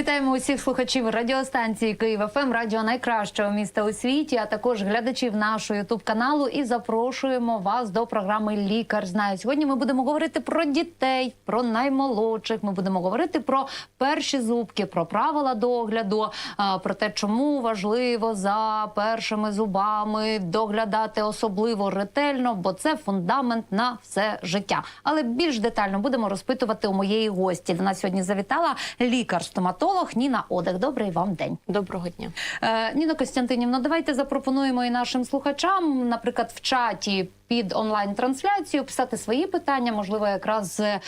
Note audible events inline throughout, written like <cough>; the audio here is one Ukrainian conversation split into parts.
Вітаємо усіх слухачів радіостанції Київ ФМ, радіо найкращого міста у світі, а також глядачів нашого ютуб каналу. І запрошуємо вас до програми Лікар знає. Сьогодні ми будемо говорити про дітей, про наймолодших. Ми будемо говорити про перші зубки, про правила догляду, про те, чому важливо за першими зубами доглядати особливо ретельно, бо це фундамент на все життя. Але більш детально будемо розпитувати у моєї гості. До нас сьогодні завітала лікар-стоматолог Ніна Одех. Добрий вам день. Доброго дня. Е, Ніно Костянтинівна, давайте запропонуємо і нашим слухачам, наприклад, в чаті під онлайн-трансляцію писати свої питання. Можливо, якраз е,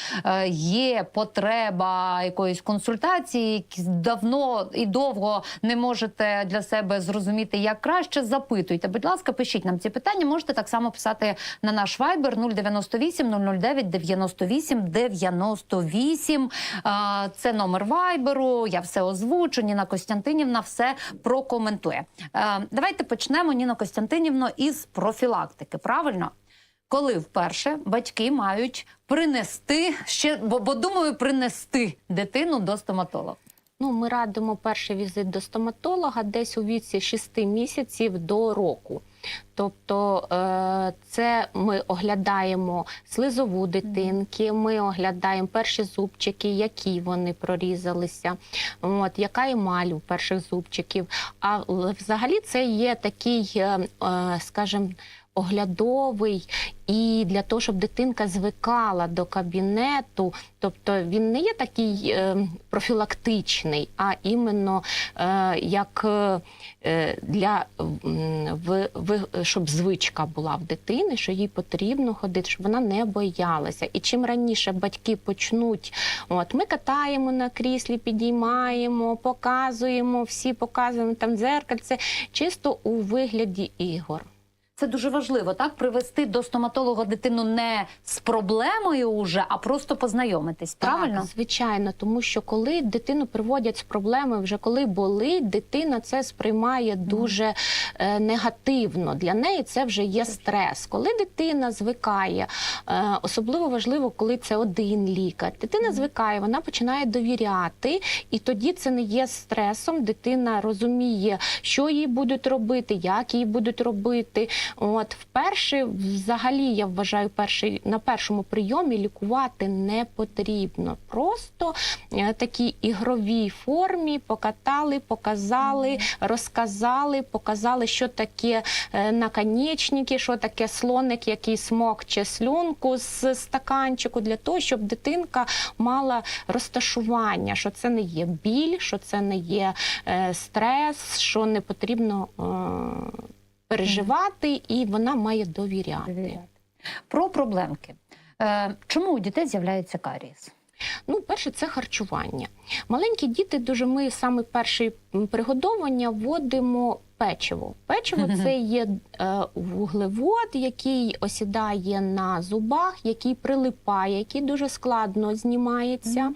є потреба якоїсь консультації, які давно і довго не можете для себе зрозуміти, як краще. Запитуйте, будь ласка, пишіть нам ці питання. Можете так само писати на наш Viber 098 009 98 98. Е, Це номер Вайберу. Я все озвучу. Ніна Костянтинівна все прокоментує. Е, Давайте почнемо, Ніно Костянтинівно, із профілактики. Правильно? Коли вперше батьки мають принести ще, бо, бо думаю, принести дитину до стоматолога. Ну, ми радимо перший візит до стоматолога десь у віці 6 місяців до року. Тобто е, це ми оглядаємо слизову дитинки, ми оглядаємо перші зубчики, які вони прорізалися, от, яка емаль у перших зубчиків. А взагалі це є такий, е, е, скажімо, оглядовий і для того, щоб дитинка звикала до кабінету, тобто він не є такий е, профілактичний, а іменно е, як е, для в, в, щоб звичка була в дитини, що їй потрібно ходити, щоб вона не боялася. І чим раніше батьки почнуть, от ми катаємо на кріслі, підіймаємо, показуємо, всі показуємо там дзеркальце, чисто у вигляді ігор. Це дуже важливо, так привести до стоматолога дитину не з проблемою уже, а просто познайомитись. Правильно? Так, звичайно, тому що коли дитину приводять з проблеми, вже коли болить, дитина це сприймає дуже е, негативно. Для неї це вже є стрес. Коли дитина звикає, е, особливо важливо, коли це один лікар. Дитина звикає, вона починає довіряти, і тоді це не є стресом. Дитина розуміє, що їй будуть робити, як їй будуть робити. От вперше, взагалі, я вважаю, перший на першому прийомі лікувати не потрібно. Просто е, такій ігровій формі покатали, показали, розказали, показали, що таке е, наконечники, що таке слоник, який смокче слюнку з стаканчику, для того, щоб дитинка мала розташування, що це не є біль, що це не є е, стрес, що не потрібно. Переживати, і вона має довіряти. Довіряти. Про проблемки. Е, чому у дітей з'являється карієс? Ну, перше, це харчування. Маленькі діти дуже ми саме перше пригодовування вводимо печиво. Печиво це є е, вуглевод, який осідає на зубах, який прилипає, який дуже складно знімається.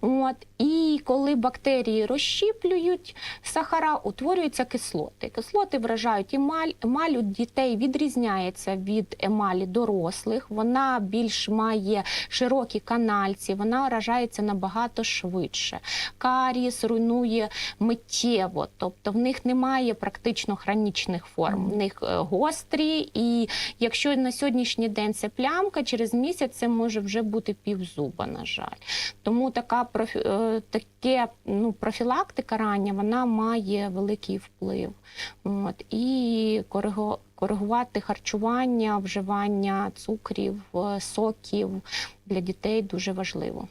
От. І коли бактерії розщіплюють сахара, утворюються кислоти. Кислоти вражають емаль. Емаль у дітей відрізняється від емалі дорослих. Вона більш має широкі канальці, вона вражається набагато швидше. Каріс руйнує миттєво, тобто в них немає практично хронічних форм. В них е, гострі, і якщо на сьогоднішній день це плямка, через місяць це може вже бути півзуба, на жаль. Тому така профі... е, таке ну, профілактика рання вона має великий вплив. От. І кориго... коригувати харчування, вживання цукрів, е, соків для дітей дуже важливо.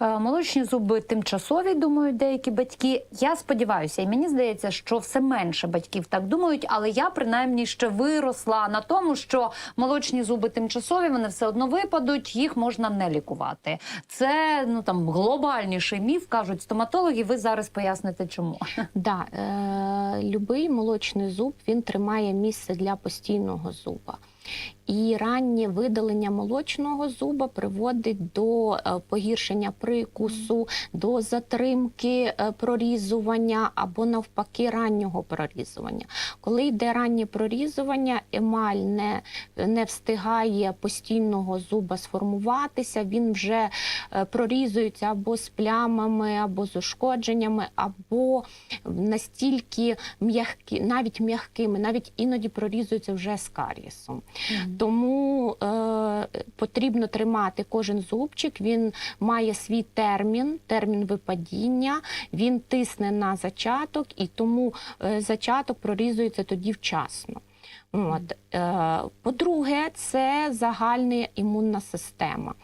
Е, Молочні зуби тимчасові, думають деякі батьки. Я сподіваюся, і мені здається, що все менше батьків так думають, але я принаймні ще виросла на тому, що молочні зуби тимчасові, вони все одно випадуть, їх можна не лікувати. Це ну там глобальніший міф, кажуть стоматологи. Ви зараз поясните, чому. <laughs> Да, е, любий молочний зуб він тримає місце для постійного зуба. І раннє видалення молочного зуба приводить до е, погіршення прикусу, до затримки е, прорізування або навпаки раннього прорізування. Коли йде раннє прорізування, емаль не, не встигає постійного зуба сформуватися, він вже е, прорізується або з плямами, або з ушкодженнями, або настільки м'які, навіть м'якими, навіть іноді прорізується вже з карієсом. Тому е, потрібно тримати кожен зубчик. Він має свій термін, термін випадіння. Він тисне на зачаток, і тому е, зачаток прорізується тоді вчасно. От. Е, по-друге, це загальна імунна система.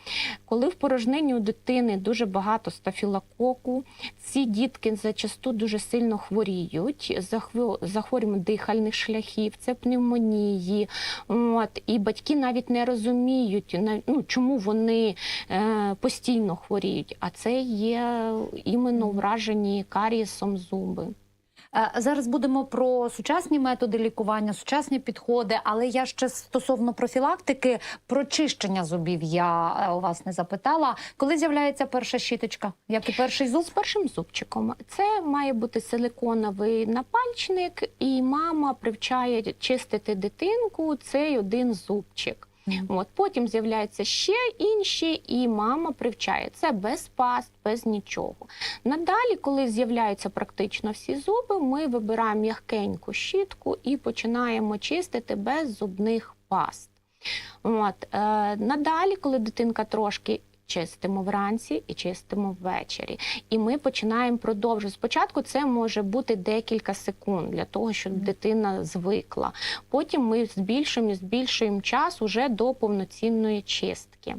Коли в порожнині у дитини дуже багато стафілококу, ці дітки зачасту дуже сильно хворіють, захво- захворювання дихальних шляхів, це пневмонії. От. І батьки навіть не розуміють, ну, чому вони е, постійно хворіють, а це є іменно вражені карієсом зуби. Е, Зараз будемо про сучасні методи лікування, сучасні підходи, але я ще стосовно профілактики, про чищення зубів я е, у вас не запитала. Коли з'являється перша щіточка, як і перший зуб? З першим зубчиком це має бути силиконовий напальчник, і мама привчає чистити дитинку цей один зубчик. От потім з'являються ще інші, і мама привчає це без паст, без нічого. Надалі, коли з'являються практично всі зуби, ми вибираємо м'якеньку щітку і починаємо чистити без зубних паст. От, е, надалі, коли дитинка трошки чистимо вранці і чистимо ввечері. І ми починаємо продовжувати. Спочатку це може бути декілька секунд для того, щоб дитина звикла. Потім ми збільшуємо і збільшуємо час уже до повноцінної чистки.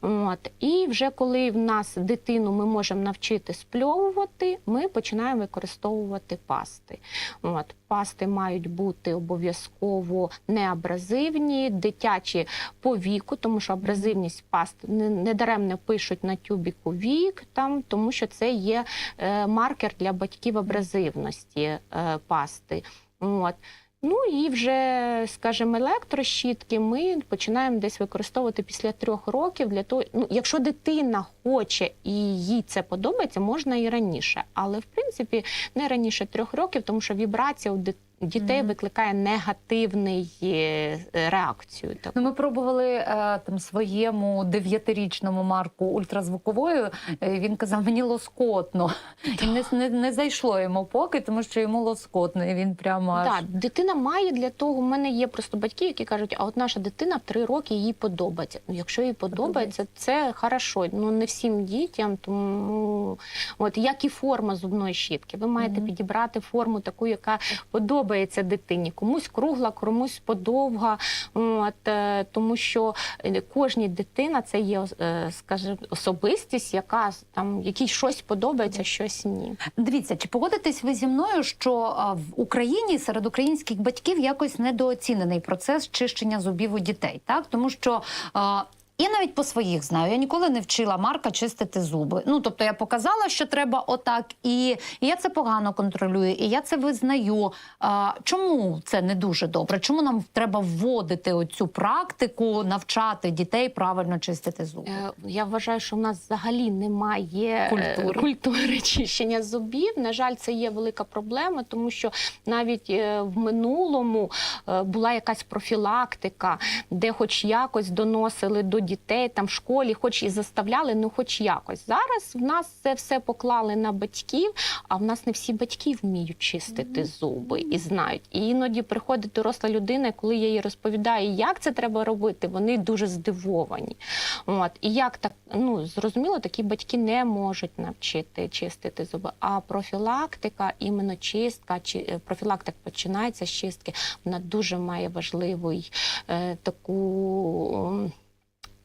От. І вже коли в нас дитину ми можемо навчити спльовувати, ми починаємо використовувати пасти. От. Пасти мають бути обов'язково неабразивні, дитячі по віку, тому що абразивність паст не, не пишуть на тюбіку вік, там, тому що це є е, маркер для батьків абразивності е, пасти. От. Ну і вже, скажімо, електрощітки ми починаємо десь використовувати після трьох років для того, ну, якщо дитина хоче і їй це подобається, можна і раніше. Але в принципі не раніше трьох років, тому що вібрація у дит- дітей викликає негативний е, реакцію. таку. Ну, ми пробували е, там своєму дев'ятирічному Марку ультразвуковою. Е, він казав, мені лоскотно. І не, не, не зайшло йому поки, тому що йому лоскотно. І він прямо аж... Так, дитина має для того. У мене є просто батьки, які кажуть, а от наша дитина в три роки їй подобається. Ну, якщо їй подобається, це хорошо. Ну не всім дітям, тому от як і форма зубної щітки. Ви маєте Мгм. підібрати форму таку, яка подобається дитині. Комусь кругла, комусь подовга. От е, тому, що е, кожній дитина це є, е, скажімо, особистість, яка там якій щось подобається, щось ні. Дивіться, чи погодитесь ви зі мною, що в Україні серед українських батьків якось недооцінений процес чищення зубів у дітей, так тому що. Я навіть по своїх знаю. Я ніколи не вчила Марка чистити зуби. Ну тобто я показала, що треба отак, і, я це погано контролюю, і я це визнаю. А, чому це не дуже добре? Чому нам треба вводити оцю практику, навчати дітей правильно чистити зуби? Е, Я вважаю, що в нас взагалі немає е, Культури. культури чищення зубів. На жаль, це є велика проблема, тому що навіть е, в минулому була якась профілактика, де хоч якось доносили до дітей там в школі, хоч і заставляли, ну хоч якось. Зараз в нас це все поклали на батьків, а в нас не всі батьки вміють чистити зуби і знають. І іноді приходить доросла людина, коли я їй розповідаю, як це треба робити, вони дуже здивовані. От і як так, ну зрозуміло, такі батьки не можуть навчити чистити зуби. А профілактика, іменно чистка, чи е, профілактика починається з чистки, вона дуже має важливий е, таку.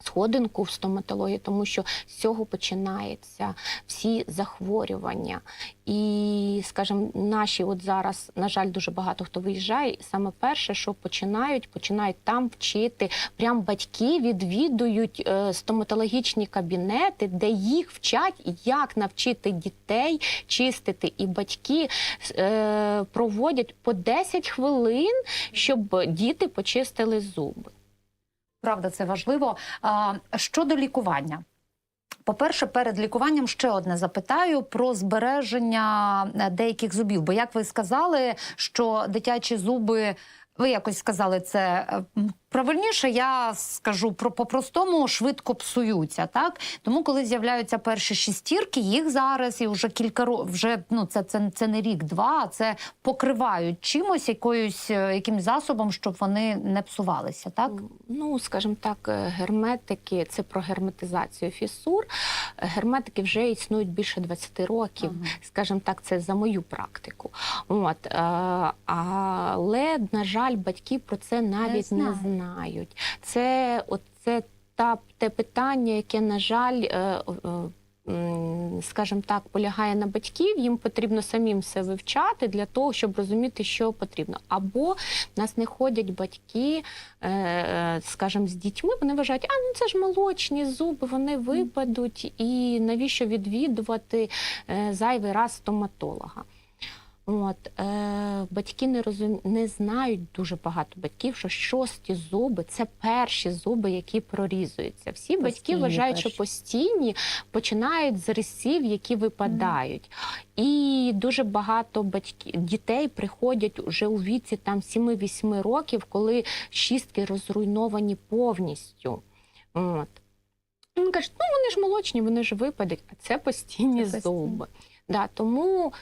Сходинку в стоматології, тому що з цього починаються всі захворювання. І, скажімо, наші от зараз, на жаль, дуже багато хто виїжджає. І саме перше, що починають, починають там вчити. Прям батьки відвідують е, стоматологічні кабінети, де їх вчать, як навчити дітей чистити. І батьки е, проводять по 10 хвилин, щоб діти почистили зуби. Правда, це важливо. Щодо лікування. По-перше, перед лікуванням ще одне запитаю про збереження е, деяких зубів. Бо, як ви сказали, що дитячі зуби, ви якось сказали це е, правильніше, я скажу про по-простому швидко псуються. Так тому, коли з'являються перші шістірки, їх зараз і вже кілька років, вже ну це, це, це не рік-два, а це покривають чимось, якоюсь е, якимсь засобом, щоб вони не псувалися. Так Ну, скажімо так, е, герметики це про герметизацію фісур. Е, Герметики вже існують більше 20 років. Ага. Скажімо так, це за мою практику. От, але, на жаль, батьки про це навіть не, знають. знають. Це, от, це та, те питання, яке, на жаль, е, е, скажімо так, полягає на батьків, їм потрібно самим все вивчати для того, щоб розуміти, що потрібно. Або в нас не ходять батьки, е, е, скажімо, з дітьми, вони вважають, а ну це ж молочні зуби, вони випадуть, і навіщо відвідувати зайвий раз стоматолога. От, е, батьки не розум... не знають дуже багато батьків, що шості зуби це перші зуби, які прорізуються. Всі батьки вважають, перші. що постійні починають з рисів, які випадають. І дуже багато батьків дітей приходять уже у віці там 7-8 років, коли шістки розруйновані повністю. От. Він каже, ну вони ж молочні, вони ж випадуть, а це постійні Це постійні. зуби. Да, тому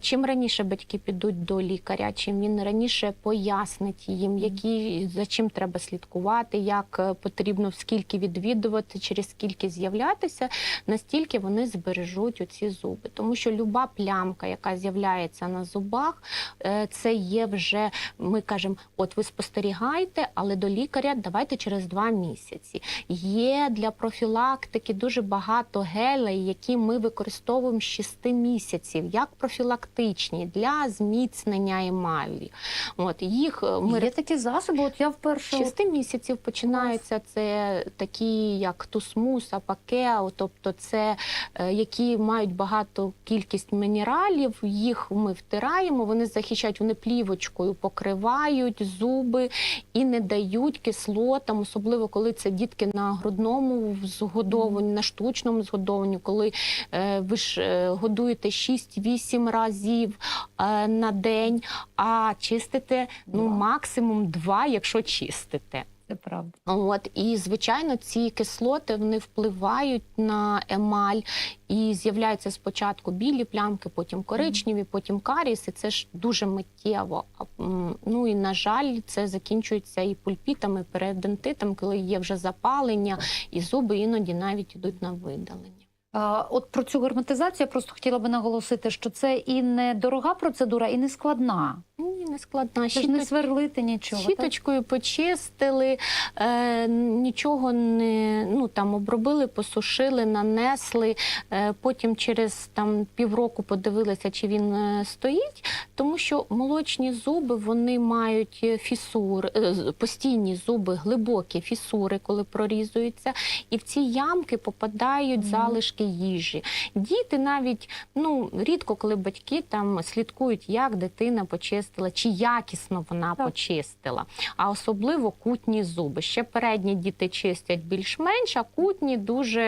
чим раніше батьки підуть до лікаря, чим він раніше пояснить їм, які, за чим треба слідкувати, як е, потрібно скільки відвідувати, через скільки з'являтися, настільки вони збережуть оці зуби. Тому що люба плямка, яка з'являється на зубах, е, це є вже, ми кажемо, от ви спостерігайте, але до лікаря давайте через два місяці. Є для профілактики дуже багато гелей, які ми використовуємо з 6 місяців, як профілактичні для зміцнення емалі. От їх е, ми є такі засоби. От я вперше 6 місяців починаються це такі, як тусмус, апакео, тобто це е, які мають багато кількість мінералів. Їх ми втираємо, вони захищають, вони плівочкою покривають зуби і не дають кислотам, особливо коли це дітки на грудному згодованні, на штучному згодованні, коли е, ви ж годуєте 6-8 разів е, на день, а чистите ну максимум два, якщо чистите. це правда. От і звичайно, ці кислоти вони впливають на емаль, і з'являються спочатку білі плямки, потім коричневі, потім каріс, і це ж дуже миттєво. Ну і на жаль, це закінчується і пульпітами, передентитом, коли є вже запалення, і зуби іноді навіть йдуть на видалення. От про цю герметизацію я просто хотіла би наголосити, що це і не дорога процедура, і не складна. Ні, не складна. Ж не сверлити нічого. так? Почистили, е, нічого не ну там обробили, посушили, нанесли. Е, потім через там півроку подивилися, чи він е, стоїть, тому що молочні зуби вони мають фісур, е, постійні зуби, глибокі фісури, коли прорізуються, і в ці ямки попадають залишки їжі. Діти навіть ну рідко, коли батьки там слідкують, як дитина почистила, чи якісно вона Так. почистила. А особливо кутні зуби. Ще передні діти чистять більш-менш, а кутні дуже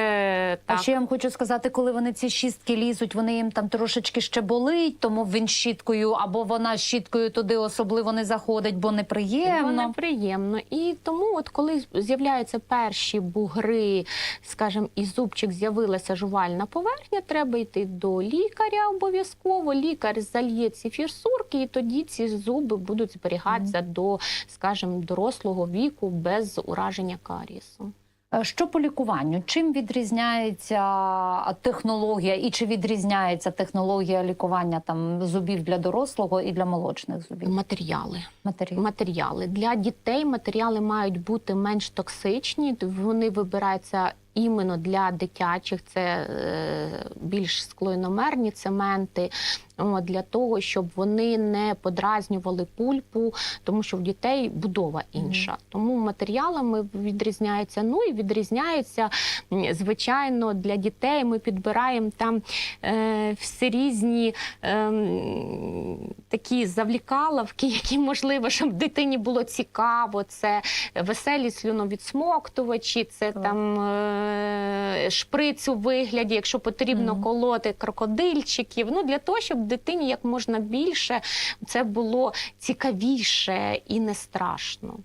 так. А ще я вам хочу сказати, коли вони ці щітки лізуть, вони їм там трошечки ще болить, тому він щіткою або вона щіткою туди особливо не заходить, бо неприємно. Воно неприємно. І тому, от коли з'являються перші бугри, скажімо, і зубчик з'явилася жувальна поверхня, треба йти до лікаря обов'язково. Лікар зальє ці фірсурки, і тоді ці зуби будуть зберігатися до, скажімо, дорослого віку без ураження карісу. Е, Що по лікуванню? Чим відрізняється технологія, і чи відрізняється технологія лікування там зубів для дорослого і для молочних зубів? Матеріали. Матеріал. Матеріали для дітей матеріали мають бути менш токсичні. Вони вибираються іменно для дитячих. Це е, більш склойномерні цементи. Для того, щоб вони не подразнювали пульпу, тому що в дітей будова інша. Тому матеріалами відрізняються. Ну і відрізняються, звичайно, для дітей ми підбираємо там е, всі різні ем, такі завлікаловки, які можливо, щоб дитині було цікаво. Це веселі слюновідсмоктувачі, це Так. там е, шприц у вигляді, якщо потрібно Мгм. колоти крокодильчиків. Ну для того, щоб дитині як можна більше це було цікавіше і не страшно.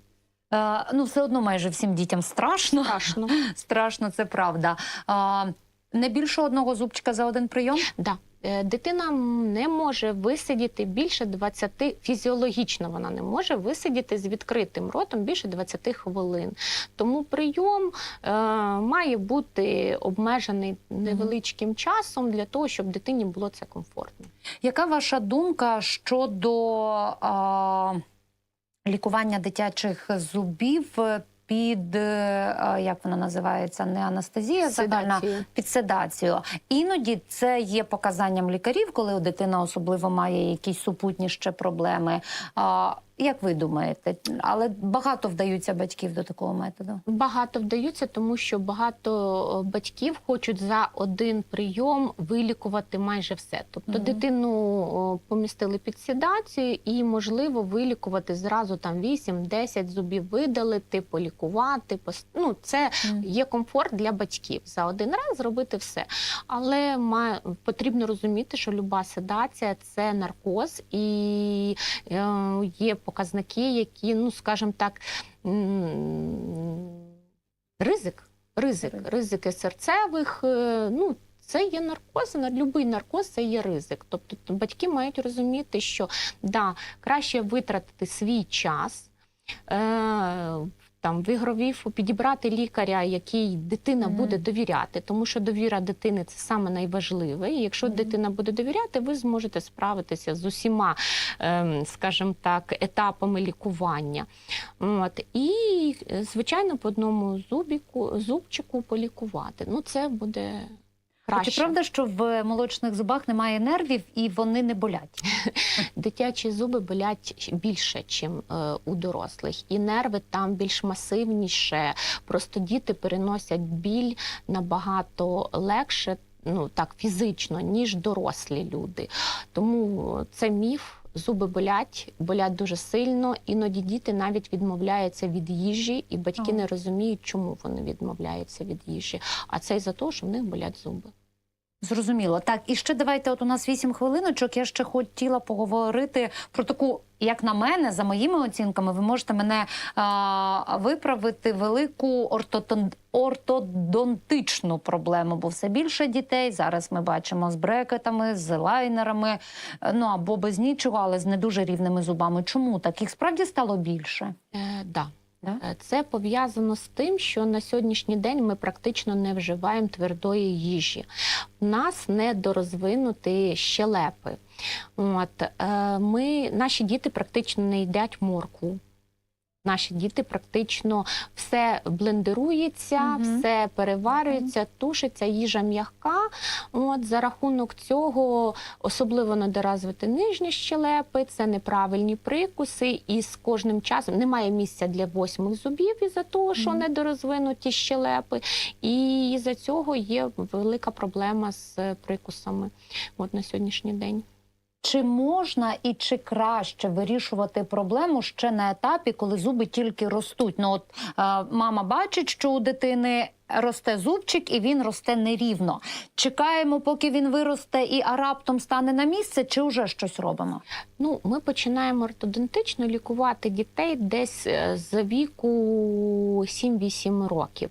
Е, ну, все одно майже всім дітям страшно. Страшно. <laughs> Страшно, це правда. Е, не більше одного зубчика за один прийом? Да. Е, Дитина не може висидіти більше 20, фізіологічно вона не може висидіти з відкритим ротом більше 20 хвилин. Тому прийом е, має бути обмежений невеличким часом для того, щоб дитині було це комфортно. Яка ваша думка щодо а, лікування дитячих зубів під е, як вона називається? Не анестезія загальна під седацію. Іноді це є показанням лікарів, коли дитина особливо має якісь супутні ще проблеми. Як ви думаєте? Але багато вдаються батьків до такого методу. Багато вдаються, тому що багато батьків хочуть за один прийом вилікувати майже все. Тобто Мгм. дитину помістили під седацію і можливо вилікувати зразу там 8-10 зубів видалити, полікувати. Ну, це Мгм. є комфорт для батьків за один раз зробити все. Але має, потрібно розуміти, що люба седація це наркоз, і е, є показники, які, ну скажімо так, ризик, ризик, Ризик. ризики серцевих. е, Ну, це є наркоз, будь-який наркоз це є ризик. Тобто батьки мають розуміти, що да, краще витратити свій час. Е, там в ігровій підібрати лікаря, який дитина mm. буде довіряти, тому що довіра дитини це саме найважливе. І якщо mm. дитина буде довіряти, ви зможете справитися з усіма, ем, скажімо так, етапами лікування. От і е, звичайно, по одному зубіку, зубчику полікувати. Ну це буде краще. Чи правда, що в молочних зубах немає нервів і вони не болять? <laughs> Дитячі зуби болять більше, ніж у дорослих, і нерви там більш масивніше. Просто діти переносять біль набагато легше, ну так фізично, ніж дорослі люди. Тому це міф. Зуби болять, болять дуже сильно. Іноді діти навіть відмовляються від їжі, і батьки О. не розуміють, чому вони відмовляються від їжі. А це із-за того, що в них болять зуби. Зрозуміло. Так, і ще давайте. От у нас вісім хвилиночок. Я ще хотіла поговорити про таку, як на мене, за моїми оцінками, ви можете мене а, виправити велику ортотон- ортодонтичну проблему, бо все більше дітей зараз ми бачимо з брекетами, з лайнерами, е, ну або без нічого, але з не дуже рівними зубами. Чому так? Їх справді стало більше? Е, да. Е, Це пов'язано з тим, що на сьогоднішній день ми практично не вживаємо твердої їжі. У нас недорозвинуті щелепи. От, е, ми, наші діти практично не їдять моркву. Наші діти практично все блендерується, Мгм. все переварюється, тушиться, їжа м'яка. От за рахунок цього особливо недоразвити нижні щелепи, це неправильні прикуси, і з кожним часом немає місця для восьмих зубів із-за того, що Мгм. недорозвинуті щелепи, і із-за цього є велика проблема з прикусами от на сьогоднішній день. Чи можна і чи краще вирішувати проблему ще на етапі, коли зуби тільки ростуть? Ну от е, мама бачить, що у дитини росте зубчик, і він росте нерівно. Чекаємо, поки він виросте і а раптом стане на місце, чи вже щось робимо? Ну, ми починаємо ортодонтично лікувати дітей десь е, з віку 7-8 років.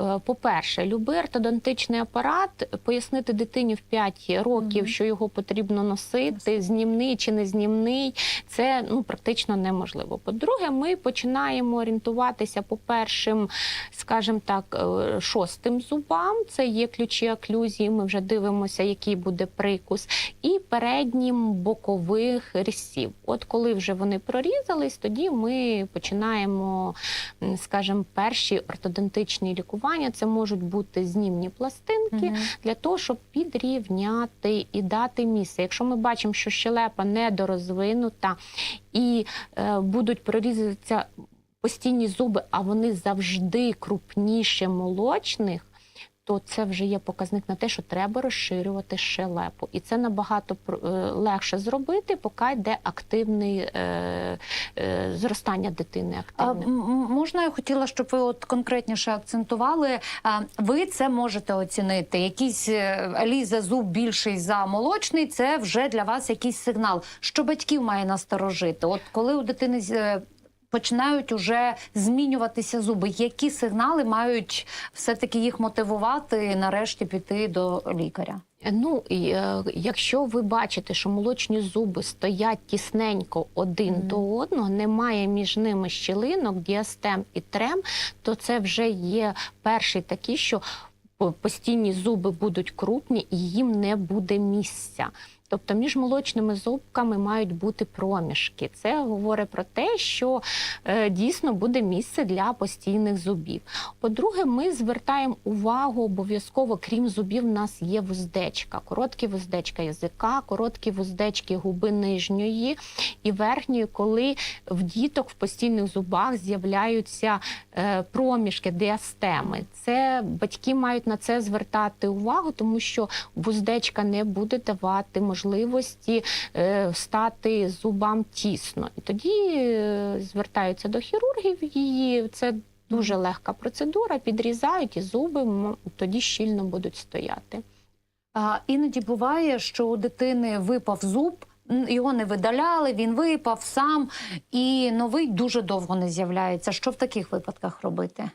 Е, По-перше, любий ортодонтичний апарат пояснити дитині в 5 років, Мгм. що його потрібно носити, знімний чи не знімний, це ну практично неможливо. По-друге, ми починаємо орієнтуватися по першим, скажімо так, е, шостим зубам. Це є ключі оклюзії. Ми вже дивимося, який буде прикус, і переднім бокових різців. От коли вже вони прорізались, тоді ми починаємо, скажімо, перші ортодонтичні лікування. Шліфування це можуть бути знімні пластинки угу. для того, щоб підрівняти і дати місце. Якщо ми бачимо, що щелепа недорозвинута і е, будуть прорізатися постійні зуби, а вони завжди крупніше молочних. То це вже є показник на те, що треба розширювати щелепу, і це набагато е, легше зробити, поки йде активне е, е, зростання дитини. Активне. м- можна я хотіла, щоб ви от конкретніше акцентували. А, Ви це можете оцінити. Якийсь е, лізе зуб більший за молочний, це вже для вас якийсь сигнал. Що батьків має насторожити? От коли у дитини е, починають уже змінюватися зуби, які сигнали мають все-таки їх мотивувати нарешті піти до лікаря? Ну, і, е, якщо ви бачите, що молочні зуби стоять тісненько один Мгм. до одного, немає між ними щілинок, діастем і трем, то це вже є перший такий, що постійні зуби будуть крупні і їм не буде місця. Тобто між молочними зубками мають бути проміжки. Це говорить про те, що е, дійсно буде місце для постійних зубів. По-друге, ми звертаємо увагу обов'язково, крім зубів, в нас є вуздечка, короткі вуздечка язика, короткі вуздечки губи нижньої і верхньої, коли в діток в постійних зубах з'являються е, проміжки, діастеми. Це батьки мають на це звертати увагу, тому що вуздечка не буде давати можливості е, стати зубам тісно. І тоді е, звертаються до хірургів її. Це дуже легка процедура, підрізають і зуби тоді щільно будуть стояти. А, іноді буває, що у дитини випав зуб, його не видаляли, він випав сам, і новий дуже довго не з'являється. Що в таких випадках робити?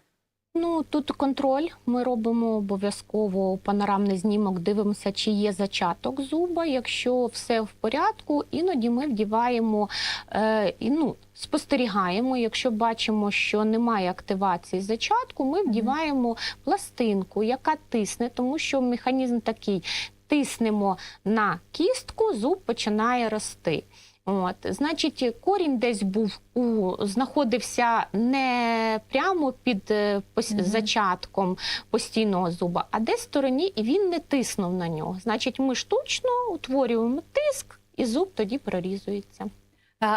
Ну тут контроль. Ми робимо обов'язково панорамний знімок, дивимося, чи є зачаток зуба. Якщо все в порядку, іноді ми вдіваємо е, і ну. Спостерігаємо, якщо бачимо, що немає активації зачатку, ми вдіваємо пластинку, яка тисне, тому що механізм такий: тиснемо на кістку, зуб починає рости. От, значить, корінь десь був у знаходився не прямо під пос... mm -hmm. зачатком постійного зуба, а десь в стороні, і він не тиснув на нього. Значить, ми штучно утворюємо тиск, і зуб тоді прорізується.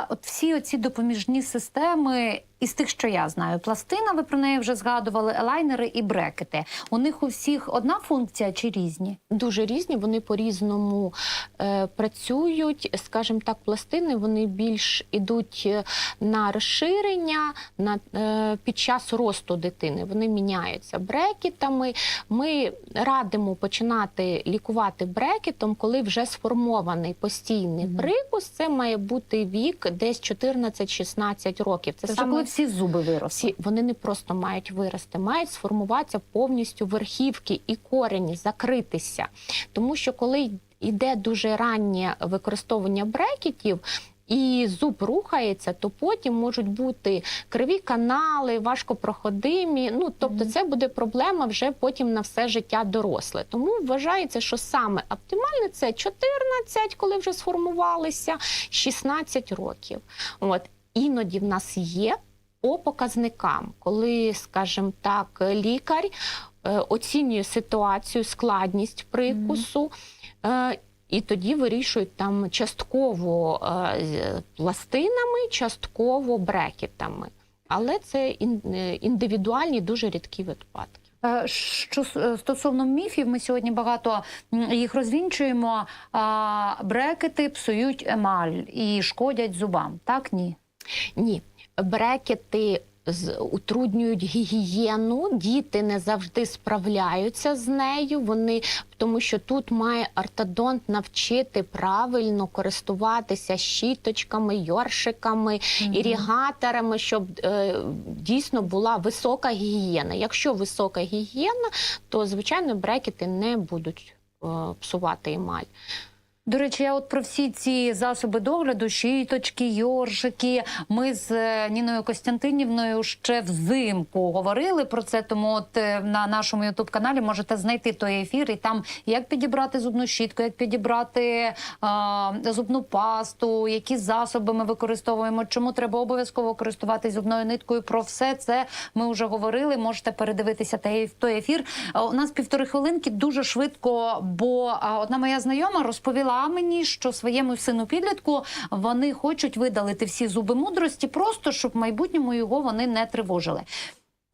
От всі оці допоміжні системи, із тих, що я знаю, пластина, ви про неї вже згадували, елайнери і брекети. У них у всіх одна функція чи різні? Дуже різні, вони по-різному е, працюють. Скажімо так, пластини вони більш ідуть е, на розширення на, е, під час росту дитини. Вони міняються брекетами. Ми радимо починати лікувати брекетом, коли вже сформований постійний Мгм. прикус. Це має бути вік десь 14-16 років. Це Це саме всі зуби виросли. всі вони не просто мають вирости, мають сформуватися повністю верхівки і корені, закритися. Тому що коли йде дуже раннє використовування брекетів. І зуб рухається, то потім можуть бути криві канали, важкопроходимі. Ну тобто, це буде проблема вже потім на все життя доросле. Тому вважається, що саме оптимальне це 14, коли вже сформувалися, 16 років. От іноді в нас є по показникам, коли, скажімо так, лікар е, оцінює ситуацію, складність прикусу. е, І тоді вирішують там частково е, пластинами, частково брекетами. Але це індивідуальні, дуже рідкі випадки. Що стосовно міфів, ми сьогодні багато їх розвінчуємо. Брекети псують емаль і шкодять зубам. Так ні. Ні, брекети утруднюють гігієну, діти не завжди справляються з нею. Вони тому, що тут має ортодонт навчити правильно користуватися щіточками, йоршиками, ірігаторами, щоб е, дійсно була висока гігієна. Якщо висока гігієна, то звичайно брекети не будуть е, псувати емаль. До речі, я от про всі ці засоби догляду, щіточки, йоршики. Ми з е, Ніною Костянтинівною ще взимку говорили про це. Тому от е, на нашому ютуб каналі можете знайти той ефір, і там як підібрати зубну щітку, як підібрати а, зубну пасту, які засоби ми використовуємо, чому треба обов'язково користуватись зубною ниткою. Про все це ми вже говорили. Можете передивитися той, той ефір. У нас півтори хвилинки дуже швидко, бо одна моя знайома розповіла мені, що своєму сину підлітку вони хочуть видалити всі зуби мудрості, просто щоб в майбутньому його вони не тривожили.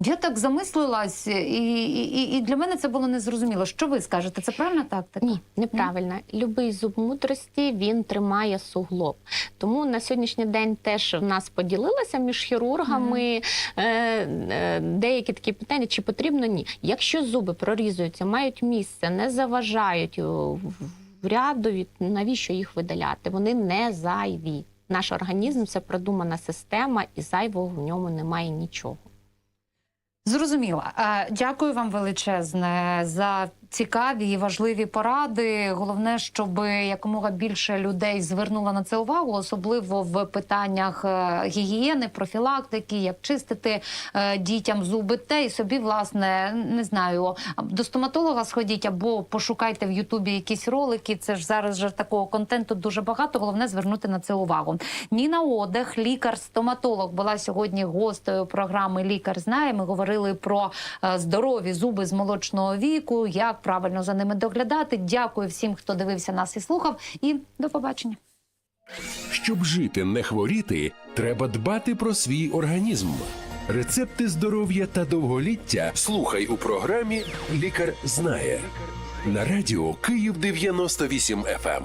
Я так замислилась, і, і, і для мене це було незрозуміло. Що ви скажете? Це правильна тактика? Ні, неправильно. Любий зуб мудрості він тримає суглоб. Тому на сьогоднішній день теж в нас поділилося між хірургами е, е, деякі такі питання, чи потрібно ні. Якщо зуби прорізуються, мають місце, не заважають в рядові, навіщо їх видаляти? Вони не зайві. Наш організм це продумана система, і зайвого в ньому немає нічого. Зрозуміла. Дякую вам величезне за цікаві і важливі поради. Головне, щоб якомога більше людей звернуло на це увагу, особливо в питаннях е, гігієни, профілактики, як чистити е, дітям зуби. Те і собі, власне, не знаю, до стоматолога сходіть або пошукайте в Ютубі якісь ролики. Це ж зараз же такого контенту дуже багато. Головне звернути на це увагу. Ніна Одех, лікар-стоматолог, була сьогодні гостею програми Лікар знає. Ми говорили про е, здорові зуби з молочного віку, як правильно за ними доглядати. Дякую всім, хто дивився нас і слухав. І до побачення. Щоб жити, не хворіти, треба дбати про свій організм. Рецепти здоров'я та довголіття слухай у програмі Лікар знає на радіо Київ 98 FM.